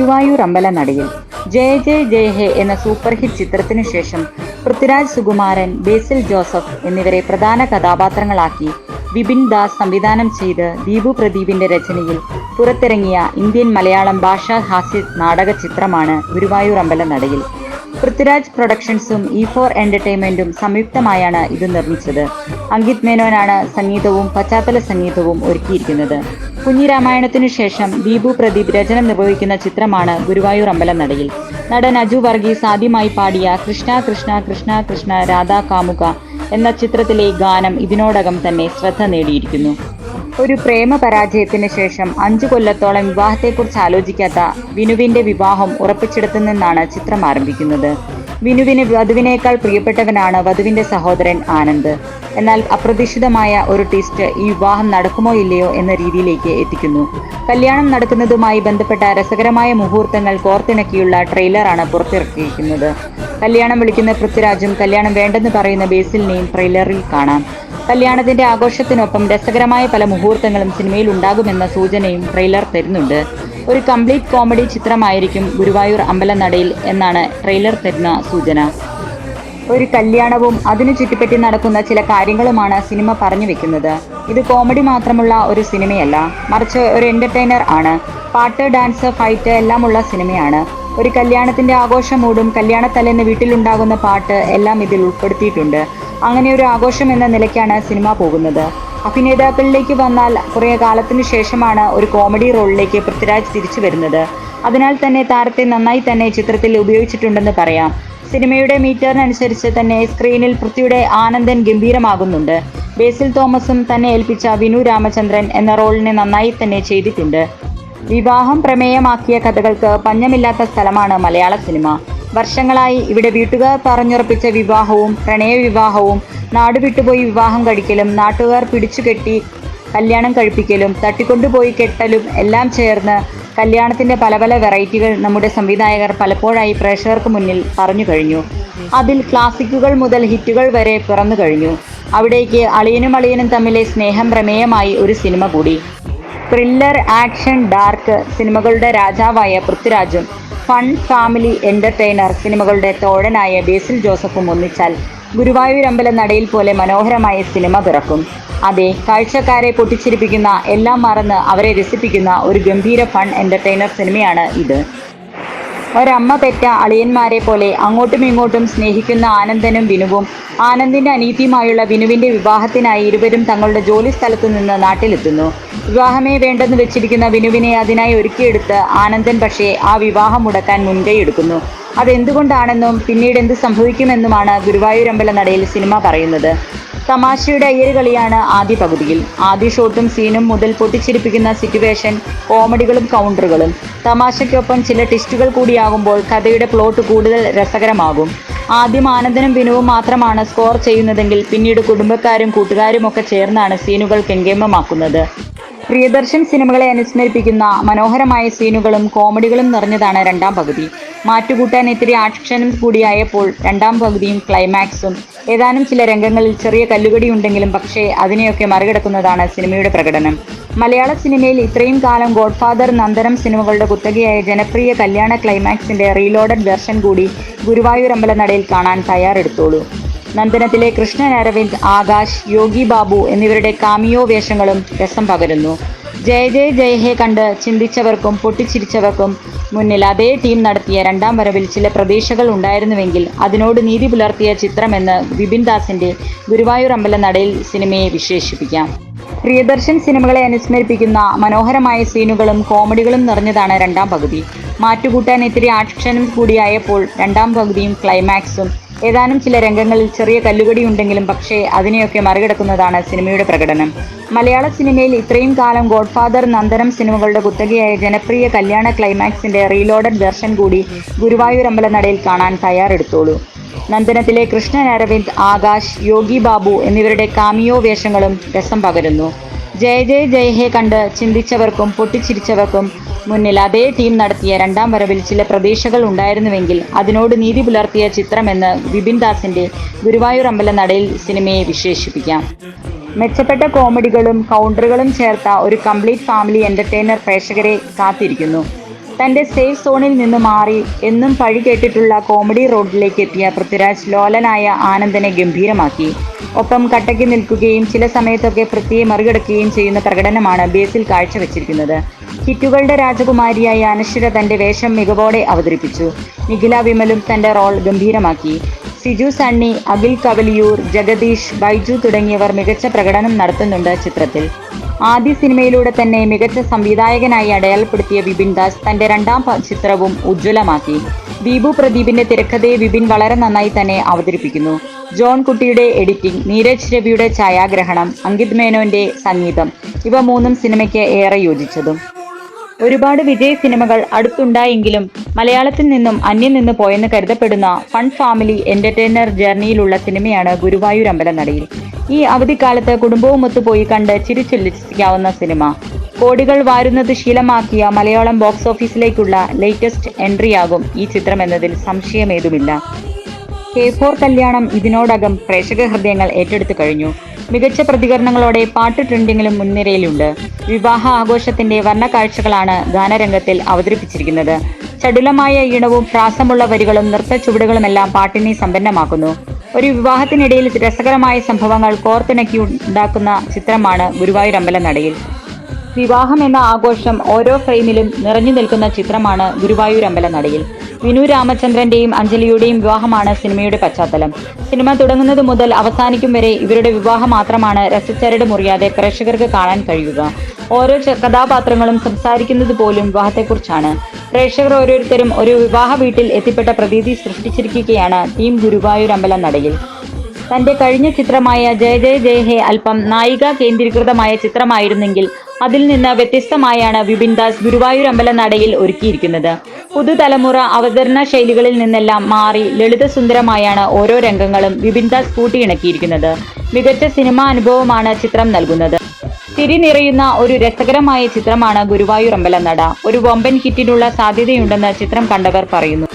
ഗുരുവായൂർ അമ്പലനടയിൽ ജയ ജയ ജയ ഹേ എന്ന super hit ചിത്രത്തിനു ശേഷം പൃഥ്വിരാജ് സുകുമാരൻ ബേസിൽ ജോസഫ് എന്നിവരെ പ്രധാന കഥാപാത്രങ്ങളാക്കി വിപിൻ ദാസ് സംവിധാനം ചെയ്ത് ദീപു പ്രദീപിന്റെ രചനയിൽ പുറത്തിറങ്ങിയ ഇന്ത്യൻ മലയാളം ഭാഷാ ഹാസ്യ നാടക ചിത്രമാണ് ഗുരുവായൂർ അമ്പലനടയിൽ. പൃഥ്വിരാജ് പ്രൊഡക്ഷൻസും ഇ ഫോർ എന്റർടൈൻമെന്റും സംയുക്തമായാണ് ഇത് നിർമ്മിച്ചത്. അങ്കിത് മേനോനാണ് സംഗീതവും പശ്ചാത്തല സംഗീതവും ഒരുക്കിയിരിക്കുന്നത്. കുഞ്ഞിരാമായണത്തിനു ശേഷം ദീപു പ്രദീപ് രചന നിർവഹിക്കുന്ന ചിത്രമാണ് ഗുരുവായൂർ അമ്പലനടയിൽ. നടൻ അജു വർഗീസ് ആദ്യമായി പാടിയ കൃഷ്ണ കൃഷ്ണ കൃഷ്ണ കൃഷ്ണ രാധാ കാമുക എന്ന ചിത്രത്തിലെ ഗാനം ഇതിനോടകം തന്നെ ശ്രദ്ധ നേടിയിരിക്കുന്നു. ഒരു പ്രേമ പരാജയത്തിന് ശേഷം അഞ്ചു കൊല്ലത്തോളം വിവാഹത്തെക്കുറിച്ച് ആലോചിക്കാത്ത വിനുവിന്റെ വിവാഹം ഉറപ്പിച്ചെടുത്തു നിന്നാണ് ചിത്രം ആരംഭിക്കുന്നത്. വിനുവിന് വധുവിനേക്കാൾ പ്രിയപ്പെട്ടവനാണ് വധുവിന്റെ സഹോദരൻ ആനന്ദ്. എന്നാൽ അപ്രതീക്ഷിതമായ ഒരു ട്വിസ്റ്റ് ഈ വിവാഹം നടക്കുമോ ഇല്ലയോ എന്ന രീതിയിലേക്ക് എത്തിക്കുന്നു. കല്യാണം നടക്കുന്നതുമായി ബന്ധപ്പെട്ട രസകരമായ മുഹൂർത്തങ്ങൾ കോർത്തിണക്കിയുള്ള ട്രെയിലറാണ് പുറത്തിറക്കിയിരിക്കുന്നത്. കല്യാണം വിളിക്കുന്ന പൃഥ്വിരാജും കല്യാണം വേണ്ടെന്ന് പറയുന്ന ബേസിലിനെയും ട്രെയിലറിൽ കാണാം. കല്യാണത്തിന്റെ ആഘോഷത്തിനൊപ്പം രസകരമായ പല മുഹൂർത്തങ്ങളും സിനിമയിൽ ഉണ്ടാകുമെന്ന സൂചനയും ട്രെയിലർ തരുന്നുണ്ട്. ഒരു കംപ്ലീറ്റ് കോമഡി ചിത്രമായിരിക്കും ഗുരുവായൂർ അമ്പലനടയിൽ എന്നാണ് ട്രെയിലർ തരുന്ന സൂചന. ഒരു കല്യാണവും അതിനു ചുറ്റിപ്പറ്റി നടക്കുന്ന ചില കാര്യങ്ങളുമാണ് സിനിമ പറഞ്ഞു വെക്കുന്നത്. ഇത് കോമഡി മാത്രമുള്ള ഒരു സിനിമയല്ല മറിച്ച് ഒരു എന്റർടൈനർ ആണ്. പാട്ട് ഡാൻസ് ഫൈറ്റ് എല്ലാമുള്ള സിനിമയാണ്. ഒരു കല്യാണത്തിന്റെ ആഘോഷം മൂടും കല്യാണത്തലേന്ന് വീട്ടിലുണ്ടാകുന്ന പാട്ട് എല്ലാം ഇതിൽ ഉൾപ്പെടുത്തിയിട്ടുണ്ട്. അങ്ങനെ ഒരു ആഘോഷം എന്ന നിലയ്ക്കാണ് സിനിമ പോകുന്നത്. അഭിനേതാക്കളിലേക്ക് വന്നാൽ കുറേ കാലത്തിന് ശേഷമാണ് ഒരു കോമഡി റോളിലേക്ക് പൃഥ്വിരാജ് തിരിച്ചു വരുന്നത്. അതിനാൽ തന്നെ താരത്തെ നന്നായി തന്നെ ചിത്രത്തിൽ ഉപയോഗിച്ചിട്ടുണ്ടെന്ന് പറയാം. സിനിമയുടെ മീറ്ററിനനുസരിച്ച് തന്നെ സ്ക്രീനിൽ പൃഥ്വിയുടെ ആനന്ദൻ ഗംഭീരമാകുന്നുണ്ട്. ബേസിൽ തോമസും തന്നെ ഏൽപ്പിച്ച വിനു രാമചന്ദ്രൻ എന്ന റോളിനെ നന്നായി തന്നെ ചെയ്തിട്ടുണ്ട്. വിവാഹം പ്രമേയമാക്കിയ കഥകൾക്ക് പഞ്ഞമില്ലാത്ത സ്ഥലമാണ് മലയാള സിനിമ. വർഷങ്ങളായി ഇവിടെ വീട്ടുകാർ പറഞ്ഞുറപ്പിച്ച വിവാഹവും പ്രണയ വിവാഹവും നാട് വിട്ടുപോയി വിവാഹം കഴിക്കലും നാട്ടുകാർ പിടിച്ചുകെട്ടി കല്യാണം കഴിപ്പിക്കലും തട്ടിക്കൊണ്ടുപോയി കെട്ടലും എല്ലാം ചേർന്ന് കല്യാണത്തിന്റെ പല പല വെറൈറ്റികൾ നമ്മുടെ സംവിധായകർ പലപ്പോഴായി പ്രേക്ഷകർക്ക് മുന്നിൽ പറഞ്ഞു കഴിഞ്ഞു. അതിൽ ക്ലാസിക്കുകൾ മുതൽ ഹിറ്റുകൾ വരെ പിറന്നു കഴിഞ്ഞു. അവിടേക്ക് അളിയനും അളിയനും തമ്മിലെ സ്നേഹം പ്രമേയമായി ഒരു സിനിമ കൂടി. ത്രില്ലർ ആക്ഷൻ ഡാർക്ക് സിനിമകളുടെ രാജാവായ പൃഥ്വിരാജും ഫൺ ഫാമിലി എന്റർടൈനർ സിനിമകളുടെ തോഴനായ ബേസിൽ ജോസഫും ഒന്നിച്ചാൽ ഗുരുവായൂർ അമ്പലം നടയിൽ പോലെ മനോഹരമായ സിനിമ പിറക്കും. അതെ കാഴ്ചക്കാരെ പൊട്ടിച്ചിരിപ്പിക്കുന്ന എല്ലാം മറന്ന് അവരെ രസിപ്പിക്കുന്ന ഒരു ഗംഭീര ഫൺ എന്റർടൈനർ സിനിമയാണ് ഇത്. ഒരമ്മ പെറ്റ അളിയന്മാരെ പോലെ അങ്ങോട്ടും ഇങ്ങോട്ടും സ്നേഹിക്കുന്ന ആനന്ദനും വിനുവും ആനന്ദിന്റെ അനീതിയുമായുള്ള വിനുവിന്റെ വിവാഹത്തിനായി ഇരുവരും തങ്ങളുടെ ജോലി സ്ഥലത്തു നിന്ന് നാട്ടിലെത്തുന്നു. വിവാഹമേ വേണ്ടെന്ന് വെച്ചിരിക്കുന്ന വിനുവിനെ അതിനായി ഒരുക്കിയെടുത്ത് ആനന്ദൻ പക്ഷേ ആ വിവാഹം മുടക്കാൻ മുൻകൈയെടുക്കുന്നു അതെന്തുകൊണ്ടാണെന്നും പിന്നീട് എന്ത് സംഭവിക്കുമെന്നുമാണ് ഗുരുവായൂരമ്പല നടയിൽ സിനിമ പറയുന്നത്. തമാശയുടെ അയ്യരുകളിയാണ് ആദ്യ പകുതിയിൽ. ആദ്യ ഷോട്ടും സീനും മുതൽ പൊട്ടിച്ചിരിപ്പിക്കുന്ന സിറ്റുവേഷൻ കോമഡികളും കൗണ്ടറുകളും തമാശയ്ക്കൊപ്പം ചില ടിസ്റ്റുകൾ കൂടിയാകുമ്പോൾ കഥയുടെ പ്ലോട്ട് കൂടുതൽ രസകരമാകും. ആദ്യം ആനന്ദനും വിനുവും മാത്രമാണ് സ്കോർ ചെയ്യുന്നതെങ്കിൽ പിന്നീട് കുടുംബക്കാരും കൂട്ടുകാരും ഒക്കെ ചേർന്നാണ് സീനുകൾ കെങ്കേമമാക്കുന്നത്. പ്രിയദർശൻ സിനിമകളെ അനുസ്മരിപ്പിക്കുന്ന മനോഹരമായ സീനുകളും കോമഡികളും നിറഞ്ഞതാണ് രണ്ടാം പകുതി. മാറ്റുകൂട്ടാൻ ഇത്തിരി ആക്ഷനും കൂടിയായപ്പോൾ രണ്ടാം പകുതിയും ക്ലൈമാക്സും ഏതാനും ചില രംഗങ്ങളിൽ ചെറിയ കല്ലുകടിയുണ്ടെങ്കിലും പക്ഷേ അതിനെയൊക്കെ മറികടക്കുന്നതാണ് സിനിമയുടെ പ്രകടനം. മലയാള സിനിമയിൽ ഇത്രയും കാലം ഗോഡ്ഫാദർ നന്ദനം സിനിമകളുടെ കുത്തകയായ ജനപ്രിയ കല്യാണ ക്ലൈമാക്സിന്റെ റീലോഡഡ് വെർഷൻ കൂടി ഗുരുവായൂർ അമ്പലനടയിൽ കാണാൻ തയ്യാറെടുത്തോളൂ. നന്ദനത്തിലെ കൃഷ്ണൻ അരവിന്ദ് ആകാശ് യോഗി ബാബു എന്നിവരുടെ കാമിയോ വേഷങ്ങളും രസം പകരുന്നു. ജയ ജയ ജയ ഹേ കണ്ട് ചിന്തിച്ചവർക്കും പൊട്ടിച്ചിരിച്ചവർക്കും മുന്നിൽ അതേ ടീം നടത്തിയ രണ്ടാം വരവിൽ ചില പ്രതീക്ഷകൾ ഉണ്ടായിരുന്നുവെങ്കിൽ അതിനോട് നീതി പുലർത്തിയ ചിത്രമെന്ന് വിപിൻ ദാസിന്റെ ഗുരുവായൂർ അമ്പല നടയിൽ സിനിമയെ വിശേഷിപ്പിക്കാം. പ്രിയദർശൻ സിനിമകളെ അനുസ്മരിപ്പിക്കുന്ന മനോഹരമായ സീനുകളും കോമഡികളും നിറഞ്ഞതാണ് രണ്ടാം പകുതി. മാറ്റുകൂട്ടാൻ ഇത്തിരി ആക്ഷനും കൂടിയായപ്പോൾ രണ്ടാം പകുതിയും ക്ലൈമാക്സും ഏതാനും ചില രംഗങ്ങളിൽ ചെറിയ കല്ലുകടി ഉണ്ടെങ്കിലും പക്ഷേ അതിനെയൊക്കെ മറികടക്കുന്നതാണ് സിനിമയുടെ പ്രകടനം. മലയാള സിനിമയിൽ ഇത്രയും കാലം ഗോഡ്ഫാദർ നന്ദനം സിനിമകളുടെ കുത്തകയായ ജനപ്രിയ കല്യാണ ക്ലൈമാക്സിന്റെ റീലോഡഡ് വെർഷൻ കൂടി ഗുരുവായൂർ അമ്പലനടയിൽ കാണാൻ തയ്യാറെടുത്തോളൂ. നന്ദനത്തിലെ കൃഷ്ണൻ അരവിന്ദ് ആകാശ് യോഗി ബാബു എന്നിവരുടെ കാമിയോ വേഷങ്ങളും രസം പകരുന്നു. ജയ ജയ ജയ ഹേ കണ്ട് ചിന്തിച്ചവർക്കും പൊട്ടിച്ചിരിച്ചവർക്കും മുന്നിൽ അതേ ടീം നടത്തിയ രണ്ടാം വരവിൽ ചില പ്രതീക്ഷകൾ ഉണ്ടായിരുന്നുവെങ്കിൽ അതിനോട് നീതി പുലർത്തിയ ചിത്രമെന്ന് വിപിൻ ദാസിന്റെ ഗുരുവായൂർ അമ്പല നടയിൽ സിനിമയെ വിശേഷിപ്പിക്കാം. മെച്ചപ്പെട്ട കോമഡികളും കൗണ്ടറുകളും ചേർത്ത ഒരു കംപ്ലീറ്റ് ഫാമിലി എന്റർടൈനർ പ്രേക്ഷകരെ കാത്തിരിക്കുന്നു. തന്റെ സേഫ് സോണിൽ നിന്ന് മാറി എന്നും പഴി കേട്ടിട്ടുള്ള കോമഡി റോഡിലേക്ക് എത്തിയ പൃഥ്വിരാജ് ലോലനായ ആനന്ദനെ ഗംഭീരമാക്കി. ഒപ്പം കട്ടയ്ക്ക് നിൽക്കുകയും ചില സമയത്തൊക്കെ പൃഥ്വിയെ മറികടക്കുകയും ചെയ്യുന്ന പ്രകടനമാണ് ബേസിൽ കാഴ്ചവെച്ചിരിക്കുന്നത്. ഹിറ്റുകളുടെ രാജകുമാരിയായ അനശ്വര തന്റെ വേഷം മികവോടെ അവതരിപ്പിച്ചു. നിഖില വിമലും തന്റെ റോൾ ഗംഭീരമാക്കി. സിജു സണ്ണി അഖിൽ കവലിയൂർ ജഗദീഷ് ബൈജു തുടങ്ങിയവർ മികച്ച പ്രകടനം നടത്തുന്നുണ്ട് ചിത്രത്തിൽ. ആദ്യ സിനിമയിലൂടെ തന്നെ മികച്ച സംവിധായകനായി അടയാളപ്പെടുത്തിയ വിപിൻ ദാസ് തന്റെ രണ്ടാം ചിത്രവും ഉജ്ജ്വലമാക്കി. ദീപു പ്രദീപിന്റെ തിരക്കഥയെ വിപിൻ വളരെ നന്നായി തന്നെ അവതരിപ്പിക്കുന്നു. ജോൺ കുട്ടിയുടെ എഡിറ്റിംഗ് നീരജ് രവിയുടെ ഛായാഗ്രഹണം അങ്കിത് മേനോന്റെ സംഗീതം ഇവ മൂന്നും സിനിമയ്ക്ക് ഏറെ യോജിച്ചതും. ഒരുപാട് വിജയ സിനിമകൾ അടുത്തുണ്ടായെങ്കിലും മലയാളത്തിൽ നിന്നും അന്യം നിന്ന് പോയെന്ന് കരുതപ്പെടുന്ന ഫൺ ഫാമിലി എന്റർടൈനർ ജേർണിയിലുള്ള സിനിമയാണ് ഗുരുവായൂർ അമ്പലനടയിൽ. ഈ അവധിക്കാലത്ത് കുടുംബവുമൊത്ത് പോയി കണ്ട് ചിരിച്ചുല്ലസിക്കാവുന്ന സിനിമ. കോടികൾ വാരുന്നത് ശീലമാക്കിയ മലയാളം ബോക്സ് ഓഫീസിലേക്കുള്ള ലേറ്റസ്റ്റ് എൻട്രിയാകും ഈ ചിത്രം എന്നതിൽ സംശയമേതുമില്ല. കെ ഫോർ കല്യാണം ഇതിനോടകം പ്രേക്ഷക ഹൃദയങ്ങൾ ഏറ്റെടുത്തു കഴിഞ്ഞു. മികച്ച പ്രതികരണങ്ങളോടെ പാട്ട് ട്രെൻഡിങ്ങിലും മുൻനിരയിലുണ്ട്. വിവാഹ ആഘോഷത്തിന്റെ വർണക്കാഴ്ചകളാണ് ഗാനരംഗത്തിൽ അവതരിപ്പിച്ചിരിക്കുന്നത്. ചടുലമായ ഈണവും പ്രാസമുള്ള വരികളും നൃത്ത ചുവടുകളുമെല്ലാം പാട്ടിനെ സമ്പന്നമാക്കുന്നു. ഒരു വിവാഹത്തിനിടയിൽ രസകരമായ സംഭവങ്ങൾ കോർത്തിണക്കി ഉണ്ടാക്കുന്ന ചിത്രമാണ് ഗുരുവായൂർ അമ്പലനടയിൽ. വിവാഹം എന്ന ആഘോഷം ഓരോ ഫ്രെയിമിലും നിറഞ്ഞു നിൽക്കുന്ന ചിത്രമാണ് ഗുരുവായൂർ അമ്പലനടയിൽ. വിനു രാമചന്ദ്രന്റെയും അഞ്ജലിയുടെയും വിവാഹമാണ് സിനിമയുടെ പശ്ചാത്തലം. സിനിമ തുടങ്ങുന്നത് മുതൽ അവസാനിക്കും വരെ ഇവരുടെ വിവാഹം മാത്രമാണ് രസച്ചരട് മുറിയാതെ പ്രേക്ഷകർക്ക് കാണാൻ കഴിയുക. ഓരോ കഥാപാത്രങ്ങളും സംസാരിക്കുന്നത് പോലും വിവാഹത്തെക്കുറിച്ചാണ്. പ്രേക്ഷകർ ഓരോരുത്തരും ഒരു വിവാഹ വീട്ടിൽ എത്തിപ്പെട്ട പ്രതീതി സൃഷ്ടിച്ചിരിക്കുകയാണ് ടീം ഗുരുവായൂർ അമ്പലനടയിൽ തന്റെ കഴിഞ്ഞ ചിത്രമായ ജയ ജയ ജയ ഹേ അല്പം നായിക കേന്ദ്രീകൃതമായ ചിത്രമായിരുന്നെങ്കിൽ അതിൽ നിന്ന് വ്യത്യസ്തമായാണ് വിപിൻ ദാസ് ഗുരുവായൂർ അമ്പലനടയിൽ ഒരുക്കിയിരിക്കുന്നത്. പുതുതലമുറ അവതരണ ശൈലികളിൽ നിന്നെല്ലാം മാറി ലളിതസുന്ദരമായാണ് ഓരോ രംഗങ്ങളും വിപിൻ ദാസ് കൂട്ടിയിണക്കിയിരിക്കുന്നത്. മികച്ച സിനിമാ അനുഭവമാണ് ചിത്രം നൽകുന്നത്. തിരി നിറയുന്ന ഒരു രസകരമായ ചിത്രമാണ് ഗുരുവായൂർ അമ്പലനട. ഒരു വമ്പൻ ഹിറ്റിനുള്ള സാധ്യതയുണ്ടെന്ന് ചിത്രം കണ്ടവർ പറയുന്നു.